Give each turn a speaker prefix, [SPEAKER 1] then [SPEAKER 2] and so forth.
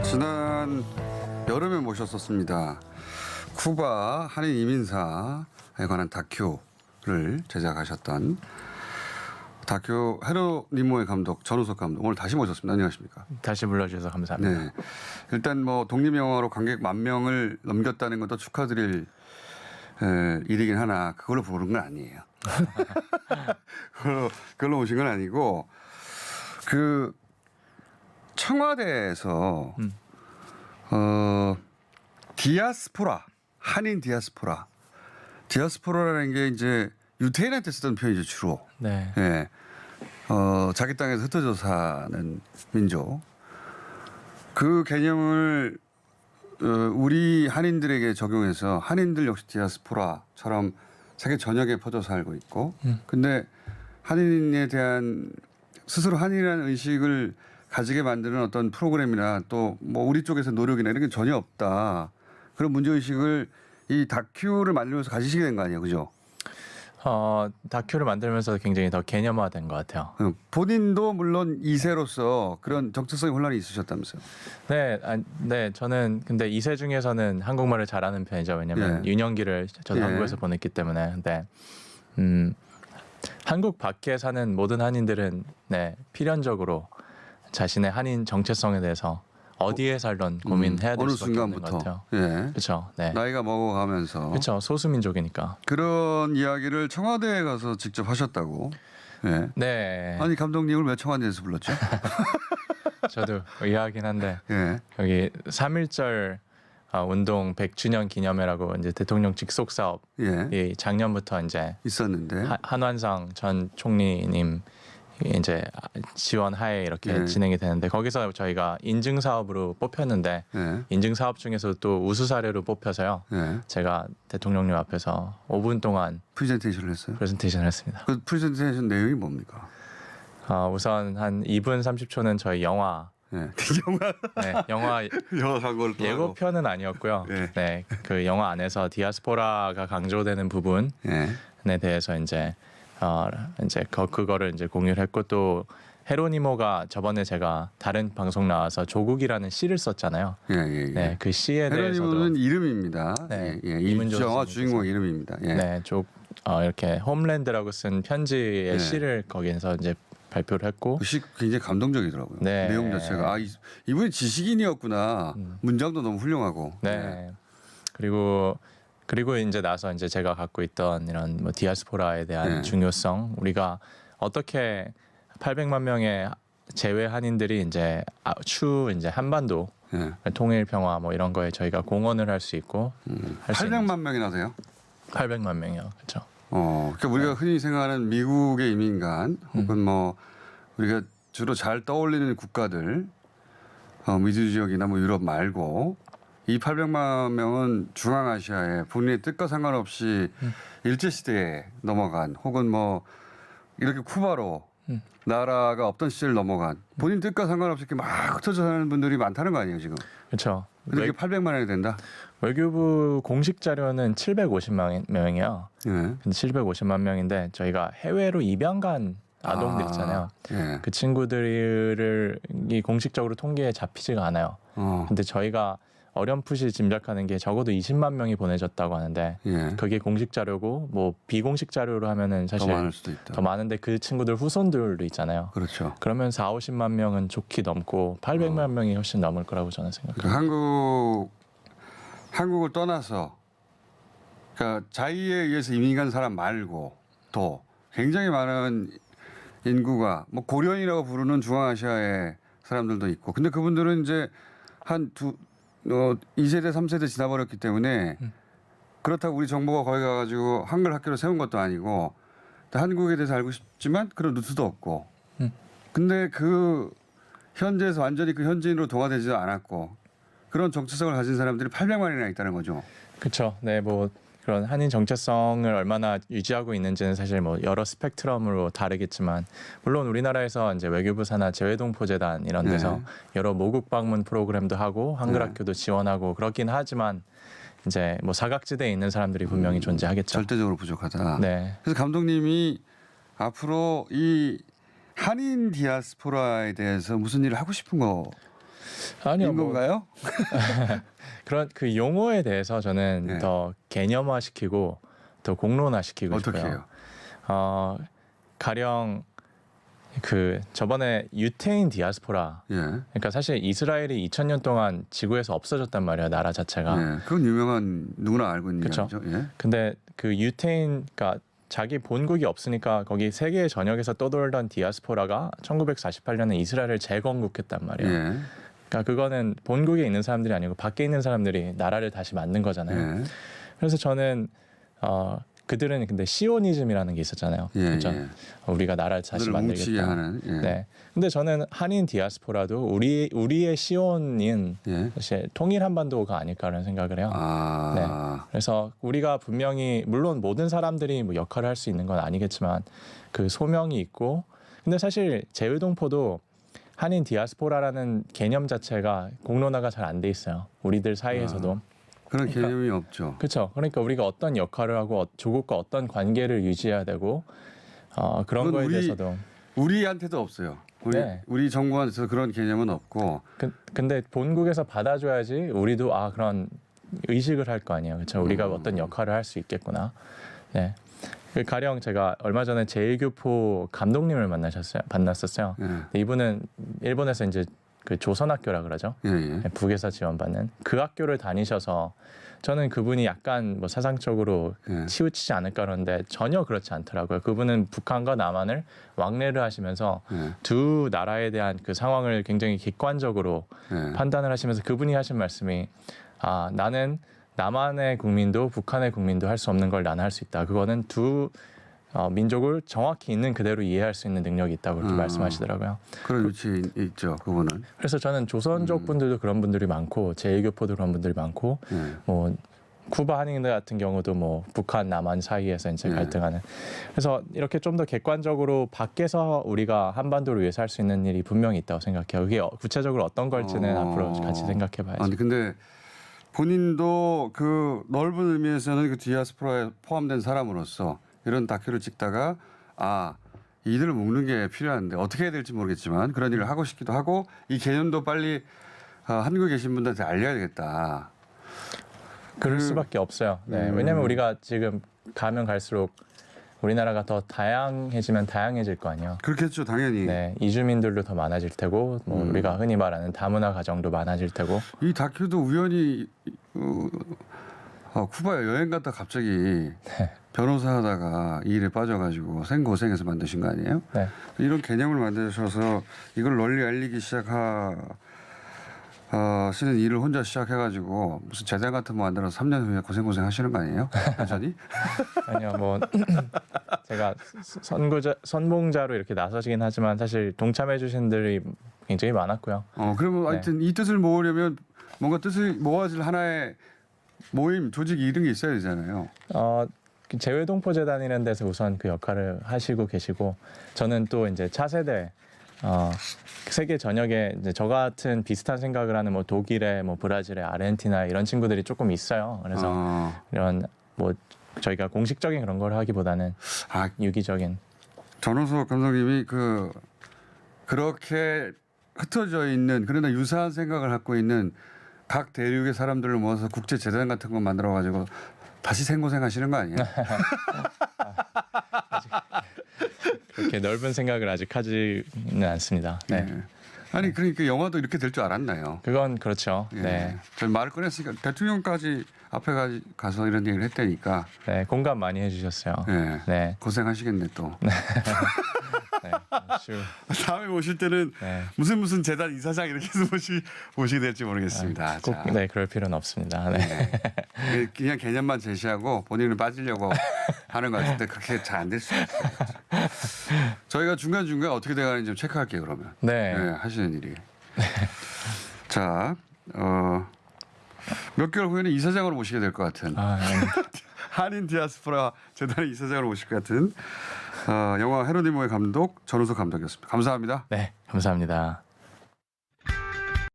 [SPEAKER 1] 지난 여름에 모셨었습니다. 쿠바 한인 이민사에 관한 다큐를 제작하셨던 다큐 헤로 니모의 감독 전우석 감독 오늘 다시 모셨습니다. 안녕하십니까?
[SPEAKER 2] 다시 불러주셔서 감사합니다.
[SPEAKER 1] 네. 일단 뭐 독립 영화로 관객 만 명을 넘겼다는 것도 축하드릴 에, 일이긴 하나 그걸로 부른 건 아니에요. 그걸로 그걸로 오신 건 아니고 그 청와대에서
[SPEAKER 2] 음.
[SPEAKER 1] 어 디아스포라 한인 디아스포라 디아스포라라는 게 이제 유태인한테 쓰던 표현이죠 주로.
[SPEAKER 2] 네.
[SPEAKER 1] 예. 어, 자기 땅에서 흩어져 사는 민족. 그 개념을 어, 우리 한인들에게 적용해서 한인들 역시 디아스포라처럼 세계 전역에 퍼져 살고 있고
[SPEAKER 2] 음.
[SPEAKER 1] 근데 한인에 대한 스스로 한인이라는 의식을 가지게 만드는 어떤 프로그램이나 또 뭐 우리 쪽에서 노력이나 이런 게 전혀 없다. 그런 문제 의식을 이 다큐를 만들면서 가지시게 된 거 아니에요. 그죠?
[SPEAKER 2] 어, 다큐를 만들면서 굉장히 더 개념화된 것 같아요.
[SPEAKER 1] 어, 본인도 물론 이세로서 그런 정체성의 혼란이 있으셨다면서요.
[SPEAKER 2] 네, 아, 네, 저는 근데 이세 중에서는 한국말을 잘하는 편이죠. 왜냐면
[SPEAKER 1] 예.
[SPEAKER 2] 유년기를 저도
[SPEAKER 1] 예.
[SPEAKER 2] 한국에서 보냈기 때문에. 근데 음, 한국 밖에 사는 모든 한인들은 네 필연적으로 자신의 한인 정체성에 대해서 어디에 살던 고민해야 될
[SPEAKER 1] 어느
[SPEAKER 2] 수밖에 없는 것
[SPEAKER 1] 순간부터
[SPEAKER 2] 같아요.
[SPEAKER 1] 예.
[SPEAKER 2] 그렇죠. 네.
[SPEAKER 1] 나이가 먹어가면서
[SPEAKER 2] 그렇죠. 소수민족이니까.
[SPEAKER 1] 그런 이야기를 청와대에 가서 직접 하셨다고. 예.
[SPEAKER 2] 네.
[SPEAKER 1] 아니 감독님을 왜 청와대에서 불렀죠?
[SPEAKER 2] 저도 의아하긴 한데
[SPEAKER 1] 예.
[SPEAKER 2] 여기 3.1절 어, 운동 100주년 기념회라고 이제 대통령 직속 사업
[SPEAKER 1] 예.
[SPEAKER 2] 이 작년부터 이제
[SPEAKER 1] 있었는데.
[SPEAKER 2] 하- 한완상 전 총리님 이제 지원하에 이렇게
[SPEAKER 1] 예.
[SPEAKER 2] 진행이 되는데 거기서 저희가 인증 사업으로 뽑혔는데
[SPEAKER 1] 예.
[SPEAKER 2] 인증 사업 중에서 또 우수 사례로 뽑혀서요.
[SPEAKER 1] 예.
[SPEAKER 2] 제가 대통령님 앞에서 5분 동안
[SPEAKER 1] 프레젠테이션을 했어요.
[SPEAKER 2] 프레젠테이션을 했습니다.
[SPEAKER 1] 그 프레젠테이션 내용이 뭡니까?
[SPEAKER 2] 어, 우선 한 2분 30초는 저희 영화
[SPEAKER 1] 예. 영화
[SPEAKER 2] 네, 영화
[SPEAKER 1] 영화 광고를 또 하고.
[SPEAKER 2] 예고편은 아니었고요.
[SPEAKER 1] 네.
[SPEAKER 2] 네, 그 영화 안에서 디아스포라가 강조되는 부분에
[SPEAKER 1] 예.
[SPEAKER 2] 대해서 이제 어 이제 그 그거를 이제 공유를 했고 또 헤로니모가 저번에 제가 다른 방송 나와서 조국이라는 시를 썼잖아요.
[SPEAKER 1] 예. 예. 예.
[SPEAKER 2] 네, 그 시에 대해서도
[SPEAKER 1] 헤로니모는 이름입니다.
[SPEAKER 2] 네,
[SPEAKER 1] 예. 예.
[SPEAKER 2] 이문정
[SPEAKER 1] 이 영화
[SPEAKER 2] 선생님께서.
[SPEAKER 1] 주인공 이름입니다. 예.
[SPEAKER 2] 네, 조 어, 이렇게 홈랜드라고 쓴 편지의
[SPEAKER 1] 네.
[SPEAKER 2] 시를 거기에서 이제 발표를 했고
[SPEAKER 1] 그시 굉장히 감동적이더라고요.
[SPEAKER 2] 네.
[SPEAKER 1] 내용 자체가 아 이, 이분이 지식인이었구나.
[SPEAKER 2] 음.
[SPEAKER 1] 문장도 너무 훌륭하고.
[SPEAKER 2] 네. 그리고 그리고 이제 나서 이제 제가 갖고 있던 이런 뭐 디아스포라에 대한
[SPEAKER 1] 네.
[SPEAKER 2] 중요성 우리가 어떻게 800만 명의 제외 한인들이 이제 아, 추 이제 한반도
[SPEAKER 1] 예.
[SPEAKER 2] 통일 평화 뭐 이런 거에 저희가 공헌을 할 수 있고
[SPEAKER 1] 음.
[SPEAKER 2] 할수 있는
[SPEAKER 1] 800만 명이나 돼요.
[SPEAKER 2] 800만 명이요. 그렇죠.
[SPEAKER 1] 어, 그러니까 우리가 흔히 생각하는 미국의 이민간 혹은 뭐 우리가 주로 잘 떠올리는 국가들 어, 미주 지역이나 뭐 유럽 말고 이 800만 명은 중앙아시아에 본인의 뜻과 상관없이 일제 시대에 넘어간 혹은 뭐 이렇게 쿠바로
[SPEAKER 2] 음.
[SPEAKER 1] 나라가 없던 시절 넘어간 본인 뜻과 상관없이 이렇게 막 흩어져 사는 분들이 많다는 거 아니에요 지금?
[SPEAKER 2] 그렇죠.
[SPEAKER 1] 근데
[SPEAKER 2] 외,
[SPEAKER 1] 이게 800만 원이 된다?
[SPEAKER 2] 외교부 공식 자료는 750만 명이요.
[SPEAKER 1] 예.
[SPEAKER 2] 근데 750만 명인데 저희가 해외로 입양 간 아동들
[SPEAKER 1] 아,
[SPEAKER 2] 있잖아요.
[SPEAKER 1] 예.
[SPEAKER 2] 그 친구들을 이 공식적으로 통계에 잡히지가 않아요.
[SPEAKER 1] 어.
[SPEAKER 2] 근데 저희가 어렴풋이 짐작하는 게 적어도 20만 명이 보내졌다고 하는데
[SPEAKER 1] 예.
[SPEAKER 2] 그게 공식 자료고 뭐 비공식 자료로 하면은
[SPEAKER 1] 더
[SPEAKER 2] 사실
[SPEAKER 1] 많을 수도 있다.
[SPEAKER 2] 더 많은데 그 친구들 후손들도 있잖아요.
[SPEAKER 1] 그렇죠.
[SPEAKER 2] 그러면 4, 50만 명은 좋게 넘고 800만
[SPEAKER 1] 어.
[SPEAKER 2] 명이 훨씬 넘을 거라고 저는 생각해요.
[SPEAKER 1] 그 한국 한국을 떠나서 그러니까 자의에 의해서 이민 간 사람 말고 또 굉장히 많은 인구가 뭐 고려인이라고 부르는 중앙아시아의 사람들도 있고 근데 그분들은 이제 한 두 어, 2세대, 3세대 지나버렸기 때문에
[SPEAKER 2] 음.
[SPEAKER 1] 그렇다고 우리 정부가 거기 가가지고 한글 학교를 세운 것도 아니고 또 한국에 대해서 알고 싶지만 그런 루트도 없고
[SPEAKER 2] 음.
[SPEAKER 1] 근데 그 현지에서 완전히 그 현지인으로 동화되지도 않았고 그런 정체성을 가진 사람들이 800만이나 있다는 거죠.
[SPEAKER 2] 그렇죠. 네, 뭐 그런 한인 정체성을 얼마나 유지하고 있는지는 사실 뭐 여러 스펙트럼으로 다르겠지만 물론 우리나라에서 이제 외교부 산하 재외동포재단 이런 데서
[SPEAKER 1] 네.
[SPEAKER 2] 여러 모국 방문 프로그램도 하고 한글
[SPEAKER 1] 네.
[SPEAKER 2] 학교도 지원하고 그렇긴 하지만 이제 뭐 사각지대에 있는 사람들이 분명히 존재하겠죠.
[SPEAKER 1] 절대적으로 부족하다.
[SPEAKER 2] 네.
[SPEAKER 1] 그래서 감독님이 앞으로 이 한인 디아스포라에 대해서 무슨 일을 하고 싶은 거
[SPEAKER 2] 아니요, 인뭐
[SPEAKER 1] 건가요?
[SPEAKER 2] 그런 그 용어에 대해서 저는
[SPEAKER 1] 네.
[SPEAKER 2] 더 개념화시키고 더 공론화시키고
[SPEAKER 1] 어떻게
[SPEAKER 2] 싶어요.
[SPEAKER 1] 해요?
[SPEAKER 2] 어, 가령 그 저번에 유태인 디아스포라
[SPEAKER 1] 예.
[SPEAKER 2] 그러니까 사실 이스라엘이 2000년 동안 지구에서 없어졌단 말이에요 나라 자체가
[SPEAKER 1] 예. 그건 유명한 누구나 알고 있는
[SPEAKER 2] 그쵸.
[SPEAKER 1] 얘기죠. 예.
[SPEAKER 2] 근데 그 유태인 그러니까 자기 본국이 없으니까 거기 세계 전역에서 떠돌던 디아스포라가 1948년에 이스라엘을 재건국했단 말이에요.
[SPEAKER 1] 예.
[SPEAKER 2] 그러니까 그거는 본국에 있는 사람들이 아니고 밖에 있는 사람들이 나라를 다시 만든 거잖아요.
[SPEAKER 1] 예.
[SPEAKER 2] 그래서 저는 어 그들은 근데 시오니즘이라는 게 있었잖아요.
[SPEAKER 1] 예.
[SPEAKER 2] 그렇죠?
[SPEAKER 1] 예.
[SPEAKER 2] 우리가 나라를 다시
[SPEAKER 1] 그들을 뭉치게
[SPEAKER 2] 만들겠다.
[SPEAKER 1] 하는. 예.
[SPEAKER 2] 네. 근데 저는 한인 디아스포라도 우리 우리의 시온인
[SPEAKER 1] 예.
[SPEAKER 2] 사실 통일 한반도가 아닐까라는 생각을 해요.
[SPEAKER 1] 아.
[SPEAKER 2] 그래서 우리가 분명히 물론 모든 사람들이 뭐 역할을 할 수 있는 건 아니겠지만 그 소명이 있고 근데 사실 재외동포도 한인 디아스포라라는 개념 자체가 공론화가 잘 안 돼 있어요. 우리들 사이에서도.
[SPEAKER 1] 그런
[SPEAKER 2] 그러니까-
[SPEAKER 1] 개념이 없죠.
[SPEAKER 2] 그렇죠. 그러니까 우리가 어떤 역할을 하고 어- 조국과 어떤 관계를 유지해야 되고 어, 그런
[SPEAKER 1] 그건
[SPEAKER 2] 거에
[SPEAKER 1] 우리-
[SPEAKER 2] 대해서도.
[SPEAKER 1] 우리한테도 없어요. 우리
[SPEAKER 2] 네.
[SPEAKER 1] 우리 정부한테서 그런 개념은 없고
[SPEAKER 2] 그, 근데 본국에서 받아줘야지 우리도 아 그런 의식을 할 거 아니에요. 그렇죠. 우리가
[SPEAKER 1] 음.
[SPEAKER 2] 어떤 역할을 할 수 있겠구나. 네. 그 가령 제가 얼마 전에 제일교포 감독님을 만나셨어요. 만났었어요.
[SPEAKER 1] 예.
[SPEAKER 2] 근데 이분은 일본에서 이제 그 조선학교라 그러죠.
[SPEAKER 1] 예, 예.
[SPEAKER 2] 네, 북에서 지원받는 그 학교를 다니셔서 저는 그분이 약간 뭐 사상적으로
[SPEAKER 1] 예.
[SPEAKER 2] 치우치지 않을까 그러는데 전혀 그렇지 않더라고요. 그분은 북한과 남한을 왕래를 하시면서
[SPEAKER 1] 예.
[SPEAKER 2] 두 나라에 대한 그 상황을 굉장히 객관적으로
[SPEAKER 1] 예.
[SPEAKER 2] 판단을 하시면서 그분이 하신 말씀이 아 나는 남한의 국민도 북한의 국민도 할 수 없는 걸 나는 할 수 있다. 그거는 두 어, 민족을 정확히 있는 그대로 이해할 수 있는 능력이 있다고 그렇게
[SPEAKER 1] 음.
[SPEAKER 2] 말씀하시더라고요.
[SPEAKER 1] 그런 위치에 있죠. 그분은.
[SPEAKER 2] 그래서 저는 조선족
[SPEAKER 1] 음.
[SPEAKER 2] 분들도 그런 분들이 많고 제일교포도 그런 분들이 많고
[SPEAKER 1] 예.
[SPEAKER 2] 뭐 쿠바 한인들 같은 경우도 뭐 북한 남한 사이에서 이제
[SPEAKER 1] 네.
[SPEAKER 2] 갈등하는 그래서 이렇게 좀 더 객관적으로 밖에서 우리가 한반도를 위해서 할 수 있는 일이 분명히 있다고 생각해요. 그게 어- 구체적으로 어떤 걸지는
[SPEAKER 1] 어.
[SPEAKER 2] 앞으로 같이 생각해 봐야죠.
[SPEAKER 1] 아니 근데 본인도 그 넓은 의미에서는 그 디아스포라에 포함된 사람으로서 이런 다큐를 찍다가 아 이들을 묶는 게 필요한데 어떻게 해야 될지 모르겠지만 그런 일을 하고 싶기도 하고 이 개념도 빨리 아, 한국에 계신 분들한테 알려야 되겠다.
[SPEAKER 2] 그럴
[SPEAKER 1] 그-
[SPEAKER 2] 수밖에 없어요. 네.
[SPEAKER 1] 음.
[SPEAKER 2] 왜냐하면 우리가 지금 가면 갈수록 우리나라가 더 다양해지면 다양해질 거 아니에요.
[SPEAKER 1] 그렇겠죠, 당연히.
[SPEAKER 2] 네, 이주민들도 더 많아질 테고, 뭐
[SPEAKER 1] 음.
[SPEAKER 2] 우리가 흔히 말하는 다문화 가정도 많아질 테고,
[SPEAKER 1] 이 다큐도 우연히 어, 아, 쿠바에 여행 갔다 갑자기
[SPEAKER 2] 네.
[SPEAKER 1] 변호사 하다가 이 일에 빠져가지고 생고생해서 만드신 거 아니에요?
[SPEAKER 2] 네,
[SPEAKER 1] 이런 개념을 만드셔서 이걸 널리 알리기 시작하 하시는 일을 혼자 시작해가지고 무슨 재단 같은 거 만들어서 3년 후에 고생고생 하시는 거 아니에요? 여전히?
[SPEAKER 2] 아니요, 뭐 제가 선고자 선봉자로 이렇게 나서지긴 하지만 사실 동참해 주신 분들이 굉장히 많았고요.
[SPEAKER 1] 어, 그러면
[SPEAKER 2] 네.
[SPEAKER 1] 하여튼 이 뜻을 모으려면 뭔가 뜻을 모아질 하나의 모임, 조직이 이런 게 있어야 되잖아요.
[SPEAKER 2] 어, 그 재외동포재단이라는 데서 우선 그 역할을 하시고 계시고 저는 또 이제 차세대 어, 세계 전역에 이제 저 같은 비슷한 생각을 하는 뭐 독일에 뭐 브라질에 아르헨티나 이런 친구들이 조금 있어요. 그래서
[SPEAKER 1] 어,
[SPEAKER 2] 이런 뭐 저희가 공식적인 그런 걸 하기보다는
[SPEAKER 1] 아,
[SPEAKER 2] 유기적인
[SPEAKER 1] 전호석 감독님이 그 그렇게 흩어져 있는 그러나 유사한 생각을 갖고 있는 각 대륙의 사람들을 모아서 국제 재단 같은 거 만들어 가지고 다시 생고생하시는 거 아니에요?
[SPEAKER 2] 그렇게 넓은 생각을 아직 하지는 않습니다. 네.
[SPEAKER 1] 예. 아니 그러니까 영화도 이렇게 될 줄 알았나요?
[SPEAKER 2] 그건 그렇죠.
[SPEAKER 1] 예.
[SPEAKER 2] 네.
[SPEAKER 1] 저 말을 꺼냈으니까 대통령까지 앞에 가, 가서 이런 얘기를 했다니까
[SPEAKER 2] 네. 공감 많이 해주셨어요.
[SPEAKER 1] 예.
[SPEAKER 2] 네.
[SPEAKER 1] 고생하시겠네 또.
[SPEAKER 2] 네.
[SPEAKER 1] 다음에 모실 때는
[SPEAKER 2] 네.
[SPEAKER 1] 무슨 무슨 재단 이사장 이렇게 해서 모시, 모시게 될지 모르겠습니다.
[SPEAKER 2] 꼭,
[SPEAKER 1] 자,
[SPEAKER 2] 네, 그럴 필요는 없습니다. 네.
[SPEAKER 1] 예, 그냥 개념만 제시하고 본인은 빠지려고 하는 것 같은데 그렇게 잘 안 될 수 있어요. 저희가 중간 중간 어떻게 돼가는지 좀 체크할게요 그러면.
[SPEAKER 2] 네.
[SPEAKER 1] 예, 하시는 일이. 자, 어, 몇 개월 후에는 이사장으로 모시게 될 것 같은
[SPEAKER 2] 아, 네.
[SPEAKER 1] 한인 디아스포라 재단의 이사장으로 모실 것 같은 어, 영화 헤로니모의 감독 전우석 감독이었습니다. 감사합니다.
[SPEAKER 2] 네, 감사합니다.